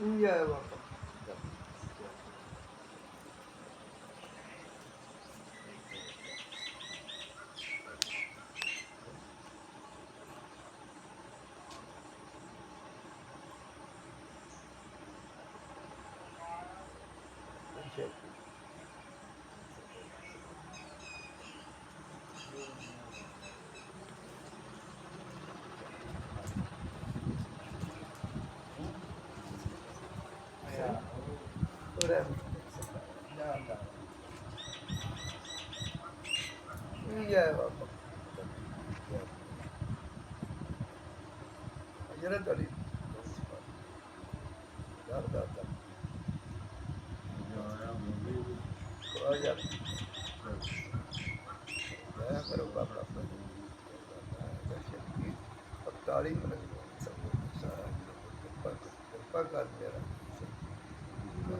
ਜੈ ਬਾਬਾ Ora. ਜੈ ਬਾਬਾ ਜਰਾ ਤੜੀ ਦਰ ਦਰ ਦਰ ਆ ਜਾ ਦਇਆ ਕਰੋ ਬਾਬਾ ਅਬਤਾਲੀ ਮਨ ਸਭ ਸਾਰਾ ਕਿਰਪਾ ਕਿਰਪਾ ਕਰ ਮੇਰਾ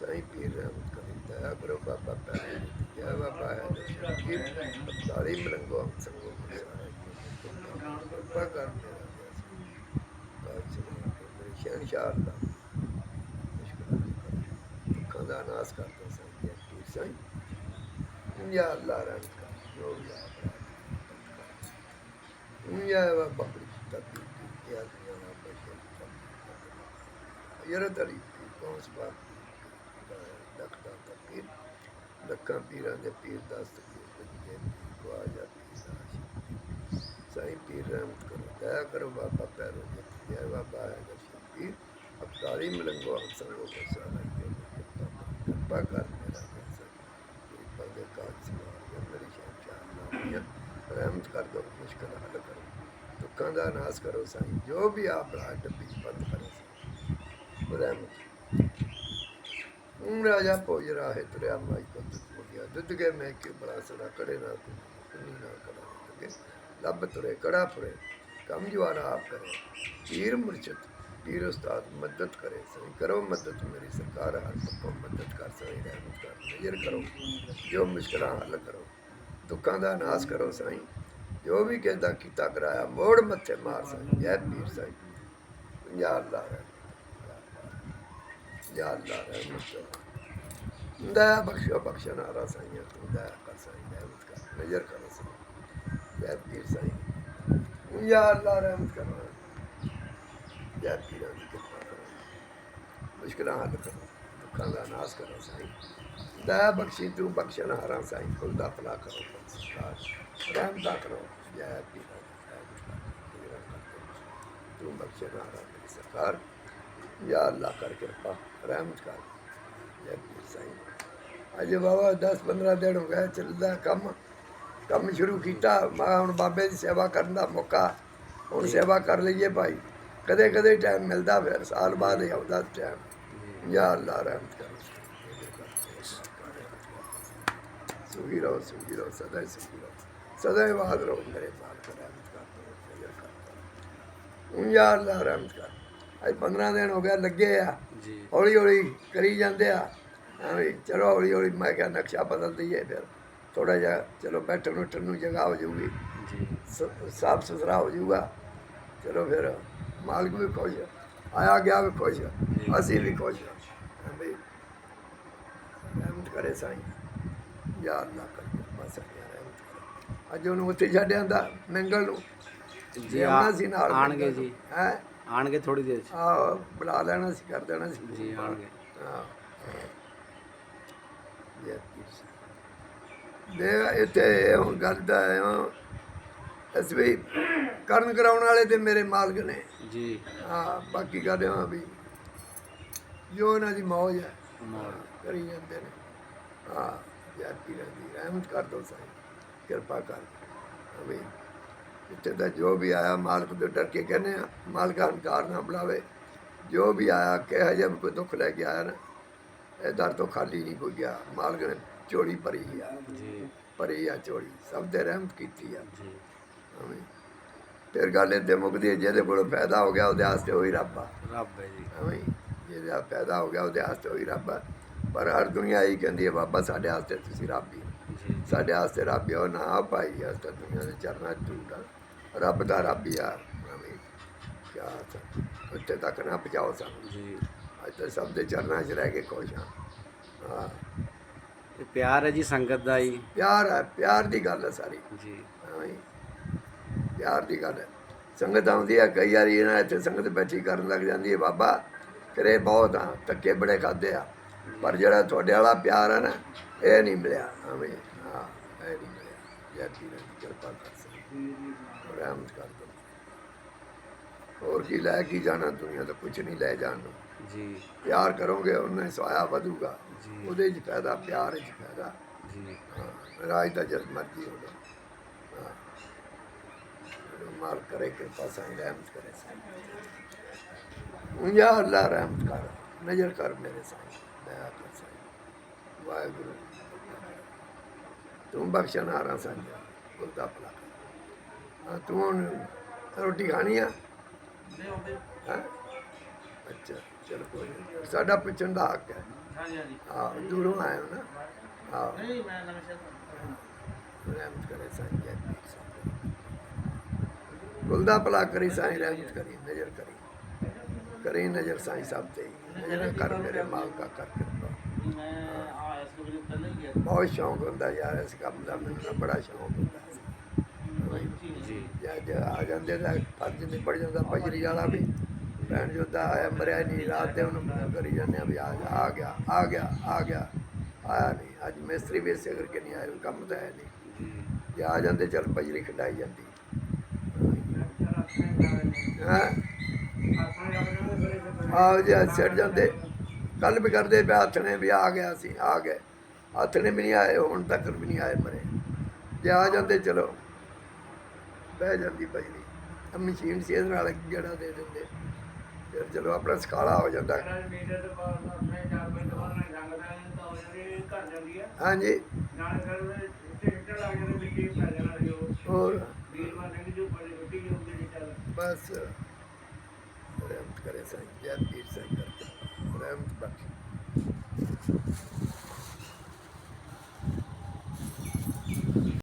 ਸਾਈਂ ਪੀਰ ਰਹਿਮਤ ਕਰੀ ਦਇਆ ਕਰੋ ਬਾਬਾ ਪੈਰੇ ਜੈ ਬਾਬਾ ਹੈ, ਜੀ ਸਾਰੀ ਮਲੰਗੋ ਸੰਗੋ ਕਿਰਪਾ ਕਰ ਮੇਰਾ ਸ਼ਹਿਨਸ਼ਾਹ ਦਾ ਦੁੱਖਾਂ ਦਾ ਨਾਸ ਕਰਦਾ ਸਾਈਂ ਜੈ ਸਾਈਂ। ਯਾ ਅੱਲਾ ਰਹਿਮਤ ਕਰ, ਜੋ ਵੀ ਆ ਯਾ ਬਾਬਾ ਤਬੀ ਯਾ ਦੁਨੀਆ ਨਾ ਬਸ਼ਰ ਯਰਾ ਤਰੀ ਕੌਸ ਬਾਤ ਲਖਦਾ ਤਕੀਰ ਲੱਖਾਂ ਪੀਰਾਂ ਦੇ ਪੀਰ ਦਸਤਗੀਰ ਪੰਜੇ ਪੀਰ ਖਵਾਜਾ ਪੀਰ ਸਾਸ਼ੀ ਸਾਈਂ ਪੀਰ ਰਹਿਮਤ ਕਰੋ, ਦਇਆ ਕਰੋ, ਬਾਬਾ ਪੈਰੋ ਜੈ ਬਾਬਾ ਹੈ ਦਰਸ਼ਨ ਪੀਰ ਮਲੰਗੋ ਹਮ ਸੰਗੋ ਕੋ ਸਾਰਾ ਕਿਰਪਾ ਕਰ ਮੇਰਾ ਕਿਰਪਾ ਦੇ ਕਾਜ ਸਮਾਰ ਮੇਰੀ ਸ਼ਾਨ ਨਾਮ ਰਹਿਮਤ ਕਰ ਦੋ, ਮੁਸ਼ਕਲ ਹੱਲ ਕਰੋ। ਦੁੱਖਾਂ ਦਾ ਨਾਸ ਕਰੋ, ਸਾਈਂ। ਜੋ ਵੀ ਆਪ ਰਾਜ ਟੱਪੀ, ਬੰਦ ਕਰੋ। ਰਹਿਮਤ ਊਂ ਰਾਜਾ ਭੋਜ ਰਾਹੇ ਤੁਰਿਆ ਮਾਈ ਕੋ ਮੁਗਿਆ ਦੁੱਧ ਕੇ ਮੈਂ ਕਿ ਬੜਾ ਸੜਾ ਕੜੇ ਨਾ ਕੁਨੀ ਨਾ ਕੜਾ ਲਗੇ ਲੱਭ ਤੁਰੇ, ਕੜਾ ਫੁਰੇ। ਕਮ ਜਵਾਨ ਆਪ ਕਰੇ। ਪੀਰ ਮੁਰਸ਼ਦ, ਪੀਰ ਉਸਤਾਦ ਮਦਦ ਕਰੇ। ਸਹੀ ਕਰੋ ਮਦਦ, ਮੇਰੀ ਸਰਕਾਰ ਹਰ ਪੱਖੋਂ ਮਦਦ ਕਰ, ਸਹੀ ਰਹਿਮਤ ਕਰ। ਨਜ਼ਰ ਕਰੋ, ਜੋ ਮੁਸ਼ਕਲਾਂ ਹੱਲ ਕਰੋ। ਦੁੱਖਾਂ ਦਾ ਨਾਸ ਕਰੋ ਸਾਈਂ ਜੋ ਵੀ ਕਹਿੰਦਾ ਕੀਤਾ ਕਰਾਇਆ, ਮੋੜ ਮੱਥੇ ਮਾਰ ਸਾਈਂ ਜੈ ਪੀਰ ਸਾਈਂ ਯਾ ਅੱਲਾ ਰਹਿਮਤ ਯਾ ਅੱਲਾ ਰਹਿਮਤ ਦਇਆ ਬਖਸ਼ੋ ਬਖਸ਼ਣ ਹਾਰਾ ਸਾਈਂ ਤੂੰ ਦਇਆ ਕਰ ਸਾਈਂ ਰਹਿਮਤ ਕਰ ਨਜ਼ਰ ਕਰ ਸਾਈਂ ਜੈ ਪੀਰ ਸਾਈਂ ਯਾ ਅੱਲਾ ਰਹਿਮਤ ਕਰ ਜੈ ਪੀਰਾਂ ਦੀ ਕਿਰਪਾ ਕਰੋ ਮੁਸ਼ਕਲਾਂ ਹੱਲ ਕਰੋ ਦੁੱਖਾਂ ਦਾ ਨਾਸ ਕਰੋ ਸਾਈਂ ਦਇਆ ਬਖਸ਼ੀ ਤੂੰ ਬਖਸ਼ਣ ਹਾਰਾ ਸਾਈਂ ਕੁਲ ਦਾ ਭਲਾ ਕਰੋ ਸਰਕਾਰ ਰਹਿਮਤਾ ਕਰੋ ਜੈ ਪੀਰਾਂ ਰਹਿਮਤ ਅੱਲਾ ਕਰ ਕਿਰਪਾ ਰਹਿਮਤ ਕਰ। ਜੈ ਪੀਰ ਸਾਈਂ ਅਜੇ ਬਾਬਾ 10 15 ਦਿਨ ਹੋ ਗਏ ਚੱਲਦਾ ਕੰਮ। ਕੰਮ ਸ਼ੁਰੂ ਕੀਤਾ। ਮੈਂ ਹੁਣ ਬਾਬੇ ਦੀ ਸੇਵਾ ਕਰਨ ਦਾ ਮੌਕਾ। ਹੁਣ ਸੇਵਾ ਕਰ ਲਈਏ ਭਾਈ। ਕਦੇ ਕਦੇ ਟਾਈਮ ਮਿਲਦਾ ਫਿਰ। ਸਾਲ ਬਾਅਦ ਹੀ ਆਉਂਦਾ ਟਾਈਮ ਯਾ ਅੱਲਾ ਰਹਿਮਤ ਕਰ। ਸੁਖੀ ਰਹੋ ਸੁਖੀ ਰਹੋ ਸਦਾ ਹੀ ਸੁਖੀ ਰਹੋ। ਸਦਾ ਹੀ ਬਾਦ ਰਹੋ ਮੇਰੇ ਰਹਿਮਤ ਕਰ। ਨਜ਼ਰ ਕਰ ਯਾ ਅੱਲਾ ਰਹਿਮਤ ਕਰ। ਅੱਜ 15 ਦਿਨ ਹੋ ਗਿਆ ਲੱਗੇ ਆ। ਜੀ। ਹੌਲੀ ਹੌਲੀ ਕਰੀ ਜਾਂਦੇ ਆ। ਐਵੇਂ ਚਲੋ ਹੌਲੀ ਹੌਲੀ ਮੈਂ ਕਿਹਾ ਨਕਸ਼ਾ ਬਦਲ ਦਈਏ ਫਿਰ। ਥੋੜਾ ਜਿਹਾ ਚਲੋ ਬੈਠਣ ਉੱਠਣ ਨੂੰ ਜਗ੍ਹਾ ਹੋ ਜਾਊਗੀ। ਜੀ। ਸਾਫ਼ ਸੁਥਰਾ ਹੋ ਜਾਊਗਾ। ਚਲੋ ਫਿਰ ਮਾਲਕ ਵੀ ਖੁਸ਼ ਆਇਆ ਗਿਆ ਵੀ ਖੁਸ਼ ਅਸੀਂ ਵੀ ਖੁਸ਼ ਐਵੇਂ ਰਹਿਮਤ ਕਰੇ ਸਾਈਂ। ਯਾ ਅੱਲਾ ਕਰ ਬਸ ਅੱਜ ਉਹਨੂੰ ਉੱਥੇ ਛੱਡ ਆਂਦਾ ਨੰਗਲ ਨੂੰ। ਜੀ ਆਉਣਾ ਸੀ ਨਾਲ ਆਣਗੇ ਜੀ। ਹੈ? ਆਣਗੇ ਥੋੜੀ ਦੇਰ ਚ। ਆ ਬੁਲਾ ਲੈਣਾ ਸੀ ਕਰ ਦੇਣਾ ਸੀ। ਜੀ ਆਣਗੇ। ਹਾਂ। ਦੇ ਇੱਥੇ ਹੁਣ ਗੱਲ ਦਾ ਅਸੀਂ ਵੀ ਕਰਨ ਕਰਾਉਣ ਵਾਲੇ ਤੇ ਮੇਰੇ ਮਾਲਕ ਨੇ। ਜੀ। ਹਾਂ ਬਾਕੀ ਕਰਦੇ ਹਾਂ ਵੀ ਜੋ ਇਹਨਾਂ ਦੀ ਮੌਜ ਹੈ ਕਰੀ ਜਾਂਦੇ ਨੇ। ਹਾਂ ਯਾਰ ਪੀਰਾਂ ਦੀ ਰਹਿਮਤ ਕਰ ਦੋ ਸਾਈਂ ਕਿਰਪਾ ਕਰ। ਅਮੀਨ। ਇੱਥੇ ਦਾ ਜੋ ਵੀ ਆਇਆ ਮਾਲਕ ਦੇ ਡਰ ਕੇ ਕਹਿੰਦੇ ਆ ਮਾਲਕ ਹੰਕਾਰ ਨਾ ਬੁਲਾਵੇ। ਜੋ ਵੀ ਆਇਆ ਕਿ ਹਜੇ ਕੋਈ ਦੁੱਖ ਲੈ ਕੇ ਆਇਆ ਨਾ ਇਹ ਦਰ ਤੋਂ ਖਾਲੀ ਨਹੀਂ ਕੋਈ ਗਿਆ। ਮਾਲਕ ਨੇ ਚੋਰੀ ਭਰੀ ਆ। ਜੀ। ਭਰੀ ਆ ਚੋਰੀ। ਸਭ ਤੇ ਰਹਿਮਤ ਕੀਤੀ ਆ। ਜੀ। ਫਿਰ ਗੱਲ ਇਹ ਤੇ ਮੁਕਦੀ ਹੈ ਜਿਹਦੇ ਕੋਲ ਪੈਦਾ ਹੋ ਗਿਆ ਉਹਦੇ ਵਾਸਤੇ ਉਹੀ ਰੱਬ ਆ। ਰੱਬ ਹੈ ਜੀ। ਜਿਹਦਾ ਪੈਦਾ ਹੋ ਗਿਆ ਉਹਦੇ ਵਾਸਤੇ ਉਹੀ ਰੱਬ ਆ। ਪਰ ਹਰ ਦੁਨੀਆ ਇਹ ਕਹਿੰਦੀ ਹੈ ਬਾਬਾ ਸਾਡੇ ਵਾਸਤੇ ਤੁਸੀਂ ਰੱਬ ਹੀ ਹੋ। ਜੀ। ਸਾਡੇ ਵਾਸਤੇ ਰੱਬ ਹੀ ਹੋ ਨਾ ਭਾਈ ਅਸ ਤਾਂ ਦੁਨੀਆ ਦੇ ਚਰਨਾਂ ਝੂਠਾ ਰੱਬ ਦਾ ਰੱਬ ਹੀ ਆ। ਕਿਆ ਉੱਥੇ ਤੱਕ ਨਾ ਪਹੁੰਚਾਓ ਸਾਨੂੰ। ਜੀ। ਅੱਜ ਤਾਂ ਸਭ ਦੇ ਚਰਨਾਂ 'ਚ ਰਹਿ ਕੇ ਖੁਸ਼ ਹਾਂ ਹਾਂ। ਇਹ ਪਿਆਰ ਹੈ ਜੀ ਸੰਗਤ ਦਾ ਜੀ। ਪਿਆਰ ਹੈ ਪਿਆਰ ਦੀ ਗੱਲ ਹੈ ਸਾਰੀ। ਜੀ। ਹਾਂ। ਪਿਆਰ ਦੀ ਗੱਲ ਹੈ। ਸੰਗਤ ਆਉਂਦੀ ਹੈ ਕਈ ਵਾਰੀ ਇਹਨਾਂ ਇੱਥੇ ਸੰਗਤ ਬੈਠੀ ਕਰਨ ਲੱਗ ਜਾਂਦੀ ਹੈ ਬਾਬਾ ਕਰੇ ਬਹੁਤ ਆ ਧੱਕੇ ਬੜੇ ਖਾਦੇ ਆ। ਪਰ ਜਿਹੜਾ ਤੁਹਾਡੇ ਵਾਲਾ ਪਿਆਰ ਹੈ ਨਾ ਇਹ ਨਹੀਂ ਮਿਲਿਆ। ਹਮੇ ਹਾਂ ਇਹ ਨਹੀਂ ਮਿਲਿਆ। ਜੈ ਪੀਰ ਦੀ ਕਿਰਪਾ ਕਰ ਸਕੇ। ਰਹਿਮਤ ਕਰ ਦੋ ਹੋਰ ਕੀ ਲੈ ਕੀ ਜਾਣਾ ਦੁਨੀਆ ਤੋਂ ਕੁਝ ਨਹੀਂ ਲੈ ਜਾਣ ਨੂੰ ਜੀ ਪਿਆਰ ਕਰੋਗੇ ਉਹਨੇ ਸਵਾਇਆ ਵਧੂਗਾ ਜੀ। ਉਹਦੇ 'ਚ ਫਾਇਦਾ ਪਿਆਰ 'ਚ ਫਾਇਦਾ ਜੀ ਹਾਂ, ਰਾਜ ਦਾ ਜਦ ਮਰਜ਼ੀ ਹੋਵੇ ਹਾਂ ਮਾਲ ਕਰੇ ਕਿਰਪਾ ਸਾਈਂ ਰਹਿਮਤ ਕਰੇ ਸਾਈਂ ਯਾ ਅੱਲਾ ਰਹਿਮਤ ਕਰ ਨਜ਼ਰ ਕਰ ਮੇਰੇ ਸਾਈਂ ਦਇਆ ਕਰ ਸਾਈਂ ਵਾਹਿਗੁਰੂ ਤੂੰ ਬਖਸ਼ਣ ਹਾਰਾ ਸਾਈਂ ਗੁਰਦਾ ਭਲਾ ਕਰ। ਹਾਂ ਤੂੰ ਹੁਣ ਰੋਟੀ ਖਾਣੀ ਆ? ਹਾਂ? ਅੱਛਾ ਚਲ ਕੋਈ ਨਹੀਂ ਸਾਡਾ ਪੁੱਛਣ ਦਾ ਹੱਕ ਹੈ। ਹਾਂ ਦੂਰੋਂ ਹੋ ਨਾ? ਹਾਂ। ਰਹਿਮਤ ਕਰੇ ਸਾਈਂ ਜੈ ਪੀਰ ਸਾਈਂ ਗੁਲਦਾ ਭਲਾ ਕਰੀ ਸਾਈਂ ਰਹਿਮਤ ਕਰੀ ਨਜ਼ਰ ਕਰੀ। ਕਰੀ ਨਜ਼ਰ ਸਾਈਂ ਸਭ ਤੇ। ਨਜ਼ਰ ਕਰ ਮੇਰੇ ਮਾਲਕਾ ਕਰ ਕਿਰਪਾ। ਮੈਂ ਆ ਇਸ ਤੋਂ ਵੀ ਪਹਿਲਾਂ ਹੀ ਗਿਆ। ਬਹੁਤ ਸ਼ੌਂਕ ਹੁੰਦਾ ਯਾਰ ਇਸ ਕੰਮ ਦਾ ਮੈਨੂੰ ਤਾਂ ਬੜਾ ਸ਼ੌਂਕ ਹੁੰਦਾ। ਆ ਜਾਂਦੇ ਤਾਂ ਫਰਜ਼ ਨਹੀਂ ਪੜ ਜਾਂਦਾ ਪਜਰੀ ਵਾਲਾ ਵੀ। ਭੈਣ ਜੋਦਾ ਆਇਆ, ਮਰਿਆ ਨਹੀਂ, ਰਾਤ ਦੇ ਉਹਨੂੰ ਕਰੀ ਜਾਂਦੇ ਆ ਵੀ ਆ ਜਾ, ਆ ਗਿਆ ਆ ਗਿਆ ਆ ਗਿਆ। ਆਇਆ ਨਹੀਂ, ਅੱਜ ਮਿਸਤਰੀ ਵੀ ਇਸੇ ਕਰਕੇ ਨਹੀਂ ਆਇਆ, ਕੰਮ ਤਾਂ ਹੈ ਨਹੀਂ। ਜੇ ਆ ਜਾਂਦੇ, ਚੱਲ ਪਜਰੀ ਖਿਡਾਈ ਜਾਂਦੀ। ਹਾਂ? ਆਹ ਜੇ ਛੱਡ ਜਾਂਦੇ ਕੱਲ ਵੀ ਕਰਦੇ ਪਿਆ ਹੱਥ ਨੇ ਵੀ ਆ ਗਿਆ ਸੀ, ਆ ਗਏ। ਹੱਥ ਵੀ ਨਹੀਂ ਆਏ, ਹੁਣ ਤੱਕ ਵੀ ਨਹੀਂ ਆਏ ਮਰੇ। ਜੇ ਆ ਜਾਂਦੇ, ਚਲੋ। ਬਹਿ ਜਾਂਦੀ ਪਜਰੀ ਆ ਮਸ਼ੀਨ ਸੀ, ਇਹਦੇ ਨਾਲ ਗੇੜਾ ਦੇ ਦਿੰਦੇ। ਫਿਰ ਚਲੋ ਆਪਣਾ ਸਕਾਲਾ ਹੋ ਜਾਂਦਾ। ਹਾਂਜੀ। ਹੋਰ? ਬਸ। ਰਹਿਮਤ ਕਰੇ ਸਾਈਂ ਜੈ ਪੀਰ ਸਾਈਂ ਕਰ ਰਹਿਮਤ ਬਖਸ਼